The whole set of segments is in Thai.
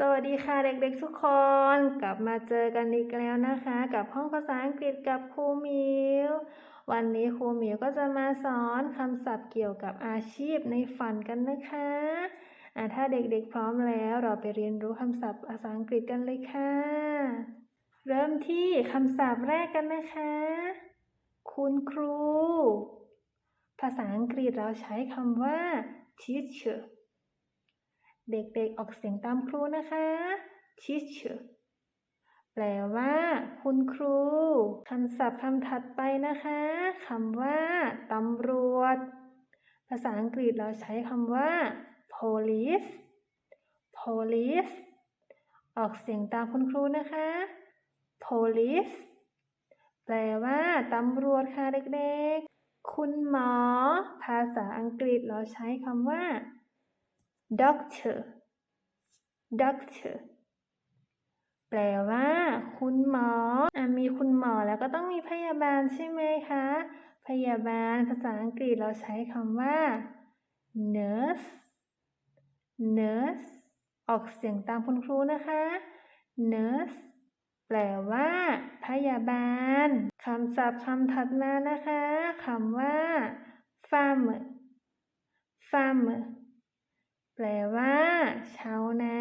สวัสดีค่ะเด็กๆทุกคน กลับมาเจอกันอีกแล้วนะคะ กับห้องภาษาอังกฤษกับครูมิววันนี้ครูมิวก็จะมาสอนคำศัพท์เกี่ยวกับอาชีพในฝันกันนะคะอะถ้าเด็กๆพร้อมแล้วเราไปเรียนรู้คำศัพท์ภาษาอังกฤษกันเลยค่ะ เริ่มที่คำศัพท์แรกกันนะคะ คุณครู ภาษาอังกฤษเราใช้คำว่า teacher เด็กๆออกเสียงตามครูนะคะ teacher แปลว่า คุณครูคำศัพท์คำถัดไปนะคะคำว่าตำรวจ ภาษาอังกฤษเราใช้คำว่า police police ออกเสียงตามคุณครูนะคะ police แปลว่าตำรวจค่ะเด็กๆ คุณหมอ ภาษาอังกฤษเราใช้คำว่า doctor doctor แปลว่า คุณหมออมีคุณหมอแล้วก็ต้องมีพยาบาลใช่ไหมคะ พยาบาลภาษาอังกฤษเราใช้คำว่า nurse nurse ออกเสียงตามคุณครูนะคะ nurse แปลว่า พยาบาลคำศัพท์คำถัดมานะคะคำว่า farmer farmer แปลว่า ชาวนา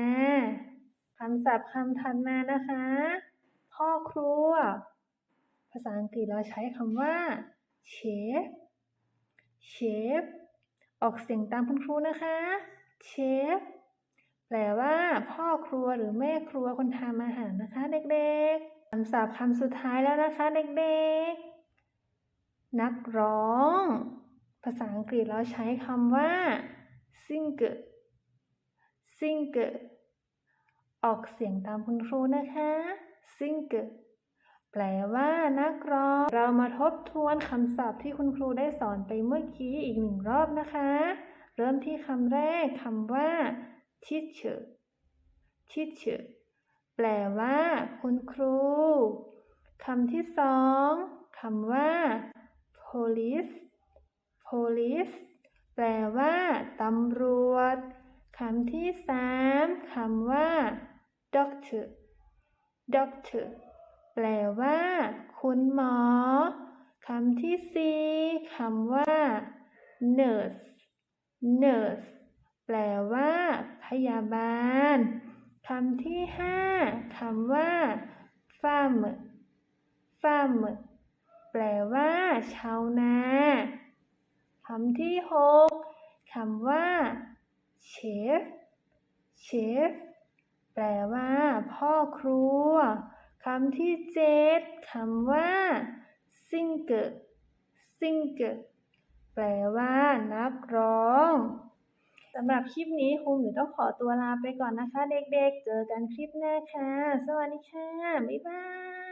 คำศัพท์คำถัดมานะคะ พ่อครัว ภาษาอังกฤษเราใช้คำว่า chef chef ออกเสียงตามคุณครูนะคะ chef แปลว่าพ่อครัวหรือแม่ครัวคนทำอาหารนะคะ เด็กๆคำศัพท์คำสุดท้ายแล้วนะคะ เด็กๆ นักร้อง ภาษาอังกฤษเราใช้คำว่า singer singer ออกเสียงตามคุณครูนะคะ singer แปลว่านักร้อง เรามาทบทวนคำศัพท์ที่คุณครูได้สอนไปเมื่อกี้อีกหนึ่งรอบนะคะ เริ่มที่คำแรกคำว่า teacher teacher แปลว่า คุณครู คำที่สองคำว่า police police แปลว่าตำรวจ คำที่สามคำว่า doctor doctor แปลว่า คุณหมอ คำที่สี่คำว่า nurse nurse แปลว่า พยาบาล คำที่ห้าคำว่า farmer farmer แปลว่า ชาวนา คำที่หกคำว่า chef chef แปลว่า พ่อครัวคำที่เจ็ดคำว่า singer singer แปลว่า นักร้องสำหรับคลิปนี้ครูหมิวต้องขอตัวลาไปก่อนนะคะ เด็กๆ เจอกันคลิปหน้าค่ะ สวัสดีค่ะ บ๊ายบาย